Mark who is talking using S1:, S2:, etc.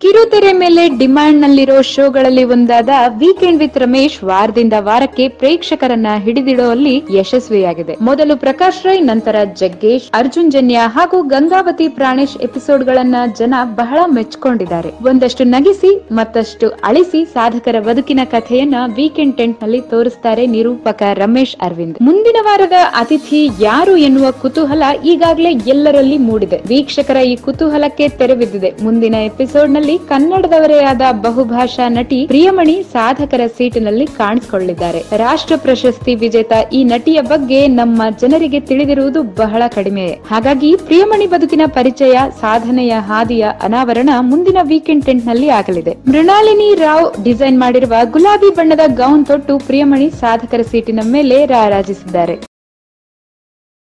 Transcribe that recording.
S1: ಕಿರುತೆರೆ ಮೇಲೆ ಡಿಮ್ಯಾಂಡ್ ನಲ್ಲಿರೋ ಶೋಗಳಲ್ಲಿ ಒಂದಾದ ವೀಕೆಂಡ್ ವಿತ್ ರಮೇಶ್ ವಾರದಿಂದ ವಾರಕ್ಕೆ ಪ್ರೇಕ್ಷಕರನ್ನ ಹಿಡಿದಿಡುವಲ್ಲಿ ಯಶಸ್ವಿಯಾಗಿದೆ. ಮೊದಲು ಪ್ರಕಾಶ್ ರೈ, ನಂತರ ಜಗ್ಗೇಶ್, ಅರ್ಜುನ್ ಜನ್ಯ ಹಾಗೂ ಗಂಗಾವತಿ ಪ್ರಾಣೇಶ್ ಎಪಿಸೋಡ್ ಗಳನ್ನ ಜನ ಬಹಳ ಮೆಚ್ಕೊಂಡಿದ್ದಾರೆ. ಒಂದಷ್ಟು ನಗಿಸಿ, ಮತ್ತಷ್ಟು ಅಳಿಸಿ ಸಾಧಕರ ಬದುಕಿನ ಕಥೆಯನ್ನ ವೀಕೆಂಡ್ ಟೆಂಟ್ನಲ್ಲಿ ತೋರಿಸ್ತಾರೆ ನಿರೂಪಕ ರಮೇಶ್ ಅರವಿಂದ್. ಮುಂದಿನ ವಾರದ ಅತಿಥಿ ಯಾರು ಎನ್ನುವ ಕುತೂಹಲ ಈಗಾಗಲೇ ಎಲ್ಲರಲ್ಲಿ ಮೂಡಿದೆ. ವೀಕ್ಷಕರ ಈ ಕುತೂಹಲಕ್ಕೆ ತೆರೆ ಬಿದ್ದಿದೆ. ಮುಂದಿನ ಎಪಿಸೋಡ್ನಲ್ಲಿ ಕನ್ನಡದವರೇ ಆದ ಬಹುಭಾಷಾ ನಟಿ ಪ್ರಿಯಮಣಿ ಸಾಧಕರ ಸೀಟಿನಲ್ಲಿ ಕಾಣಿಸಿಕೊಳ್ಳಿದ್ದಾರೆ ರಾಷ್ಟ್ರ ಪ್ರಶಸ್ತಿ ವಿಜೇತ ಈ ನಟಿಯ ಬಗ್ಗೆ ನಮ್ಮ ಜನರಿಗೆ ತಿಳಿದಿರುವುದು ಬಹಳ ಕಡಿಮೆ. ಹಾಗಾಗಿ ಪ್ರಿಯಮಣಿ ಬದುಕಿನ ಪರಿಚಯ, ಸಾಧನೆಯ ಹಾದಿಯ ಅನಾವರಣ ಮುಂದಿನ ವೀಕೆಂಡ್ ಟೆಂಟ್ನಲ್ಲಿ ಆಗಲಿದೆ. ಮೃಣಾಲಿನಿ ರಾವ್ ಡಿಸೈನ್ ಮಾಡಿರುವ ಗುಲಾಬಿ ಬಣ್ಣದ ಗೌನ್ ತೊಟ್ಟು ಪ್ರಿಯಮಣಿ ಸಾಧಕರ ಸೀಟಿನ ಮೇಲೆ ರಾರಾಜಿಸಿದ್ದಾರೆ.